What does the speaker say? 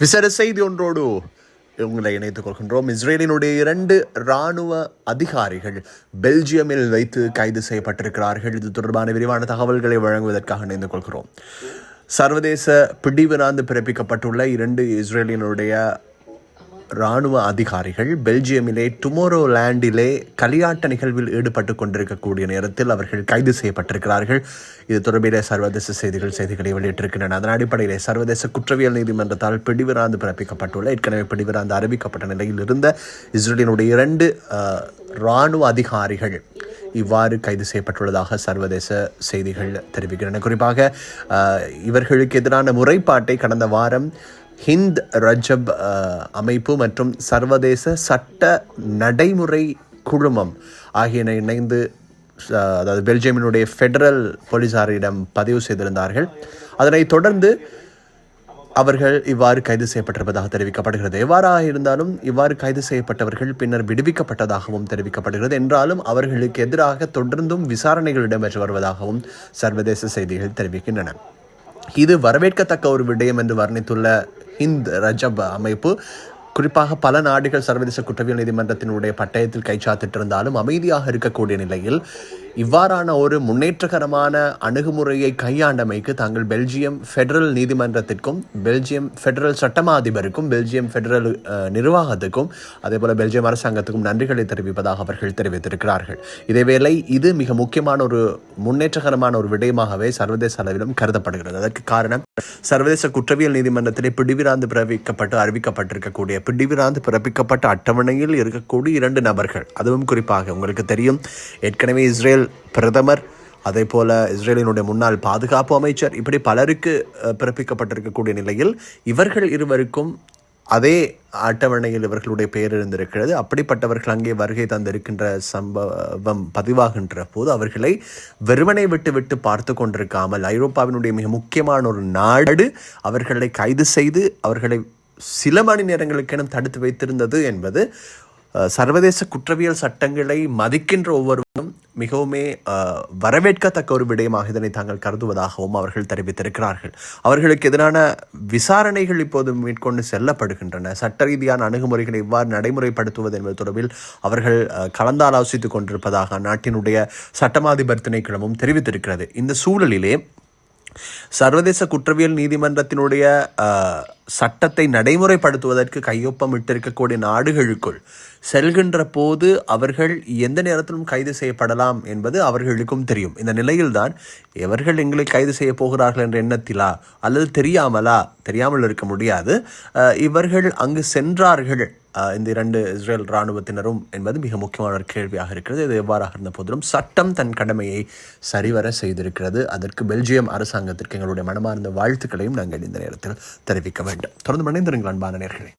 விசேட செய்தி ஒன்றோடு உங்களை இணைத்துக் கொள்கின்றோம். இஸ்ரேலினுடைய இரண்டு இராணுவ அதிகாரிகள் பெல்ஜியமில் வைத்து கைது செய்யப்பட்டிருக்கிறார்கள். இது தொடர்பான விரிவான தகவல்களை வழங்குவதற்காக இணைந்து கொள்கிறோம். சர்வதேச பிடிவினாந்து பிறப்பிக்கப்பட்டுள்ள இரண்டு இஸ்ரேலினுடைய இராணுவ அதிகாரிகள் பெல்ஜியமிலே டுமோரோ லேண்டிலே களியாட்ட நிகழ்வில் ஈடுபட்டு கொண்டிருக்கக்கூடிய நேரத்தில் அவர்கள் கைது செய்யப்பட்டிருக்கிறார்கள். இது தொடர்பிலே சர்வதேச செய்திகள் செய்திகளை வெளியிட்டிருக்கின்றன. அதன் அடிப்படையிலே சர்வதேச குற்றவியல் நீதிமன்றத்தால் பிடிவிராந்து பிறப்பிக்கப்பட்டுள்ள ஏற்கனவே பிடிவிராந்து அறிவிக்கப்பட்ட நிலையில் இருந்த இஸ்ரேலினுடைய இரண்டு ராணுவ இராணுவ அதிகாரிகள் இவ்வாறு கைது செய்யப்பட்டுள்ளதாக சர்வதேச செய்திகள் தெரிவிக்கின்றன. குறிப்பாக இவர்களுக்கு எதிரான முறைப்பாட்டை கடந்த வாரம் ஹிந்த் ரஜப் அமைப்பு மற்றும் சர்வதேச சட்ட நடைமுறை குழுமம் ஆகியன இணைந்து அதாவது பெல்ஜியமினுடைய ஃபெடரல் போலீசாரிடம் பதிவு செய்திருந்தார்கள். அதனைத் தொடர்ந்து அவர்கள் இவ்வாறு கைது செய்யப்பட்டிருப்பதாக தெரிவிக்கப்படுகிறது. எவ்வாறாக இருந்தாலும் இவ்வாறு கைது செய்யப்பட்டவர்கள் பின்னர் விடுவிக்கப்பட்டதாகவும் தெரிவிக்கப்படுகிறது. என்றாலும் அவர்களுக்கு எதிராக தொடர்ந்தும் விசாரணைகள் இடம்பெற்று வருவதாகவும் சர்வதேச செய்திகள் தெரிவிக்கின்றன. இது வரவேற்கத்தக்க ஒரு விடயம் என்று வர்ணித்துள்ள ஹிந்த் ரஜப் அமைப்பு. குறிப்பாக பல நாடுகள் சர்வதேச குற்றவியல் நீதிமன்றத்தினுடைய பட்டயத்தில் கைச்சாத்திட்டிருந்தாலும் அமைதியாக இருக்கக்கூடிய நிலையில் இவ்வாறான ஒரு முன்னேற்றகரமான அணுகுமுறையை கையாண்டமைக்கு தாங்கள் பெல்ஜியம் ஃபெடரல் நீதிமன்றத்திற்கும் பெல்ஜியம் ஃபெடரல் சட்டமா அதிபருக்கும் பெல்ஜியம் ஃபெடரல் நிர்வாகத்துக்கும் நிர்வாகத்துக்கும் அதேபோல பெல்ஜியம் அரசாங்கத்துக்கும் நன்றிகளை தெரிவிப்பதாக அவர்கள் தெரிவித்திருக்கிறார்கள். இதேவேளை இது மிக முக்கியமான ஒரு முன்னேற்றகரமான ஒரு விடயமாகவே சர்வதேச அளவிலும் கருதப்படுகிறது. அதற்கு காரணம் சர்வதேச குற்றவியல் நீதிமன்றத்திலே பிடிவிராந்து பிறப்பிக்கப்பட்டு அறிவிக்கப்பட்டிருக்கக்கூடிய பிடிவிராந்து பிறப்பிக்கப்பட்ட அட்டவணையில் இருக்கக்கூடிய இரண்டு நபர்கள் அதுவும் குறிப்பாக உங்களுக்கு தெரியும் ஏற்கனவே இஸ்ரேல் பிரதமர் அதே போல இஸ்ரேலினுடைய முன்னாள் பாதுகாப்பு அமைச்சர் இப்படி பலருக்கு பிறப்பிக்கப்பட்டிருக்கக்கூடிய நிலையில் இவர்கள் இருவருக்கும் அதே அட்டவணையில் இவர்களுடைய பெயர் இருந்திருக்கிறது. அப்படிப்பட்டவர்கள் அங்கே வருகை தந்திருக்கின்ற சம்பவம் பதிவாகின்ற போது அவர்களை வெறுமனை விட்டு விட்டு பார்த்து கொண்டிருக்காமல் ஐரோப்பாவினுடைய மிக முக்கியமான ஒரு நாடு அவர்களை கைது செய்து அவர்களை சில மணி நேரங்களுக்கெனும் தடுத்து வைத்திருந்தது என்பது சர்வதேச குற்றவியல் சட்டங்களை மதிக்கின்ற ஒவ்வொருவரும் மிகவுமே வரவேற்கத்தக்க ஒரு விடயமாக இதனை தாங்கள் கருதுவதாகவும் அவர்கள் தெரிவித்திருக்கிறார்கள். அவர்களுக்கு எதிரான விசாரணைகள் இப்போது மேற்கொண்டு செல்லப்படுகின்றன. சட்ட ரீதியான அணுகுமுறைகளை இவ்வாறு நடைமுறைப்படுத்துவது என்பது தொடர்பில் அவர்கள் அஹ், கலந்தாலோசித்துக் கொண்டிருப்பதாக அந்நாட்டினுடைய சட்டமாதிபர் திணைக்களமும் தெரிவித்திருக்கிறது. இந்த சூழலிலே சர்வதேச குற்றவியல் நீதிமன்றத்தினுடைய சட்டத்தை நடைமுறைப்படுத்துவதற்கு கையொப்பமிட்டிருக்கக்கூடிய நாடுகளுக்குள் செல்கின்ற போது அவர்கள் எந்த நேரத்திலும் கைது செய்யப்படலாம் என்பது அவர்களுக்கும் தெரியும். இந்த நிலையில்தான் எவர்கள் எங்களை கைது செய்ய போகிறார்கள் என்ற எண்ணத்திலா அல்லது தெரியாமலா? தெரியாமல் இருக்க முடியாது. இவர்கள் அங்கு சென்றார்கள். இந்த இரண்டு இஸ்ரேல் இராணுவத்தினரும் என்பது மிக முக்கியமான ஒரு கேள்வியாக இருக்கிறது. இது எவ்வாறாக இருந்த போதிலும் சட்டம் தன் கடமையை சரிவர செய்திருக்கிறது. அதற்கு பெல்ஜியம் அரசாங்கத்திற்கு எங்களுடைய மனமார்ந்த வாழ்த்துக்களையும் நாங்கள் இந்த நேரத்தில் தெரிவிக்க வேண்டும். வேண்டும் தொடர்ந்து மணிந்திருங்கள் அன்பான நேர்களே.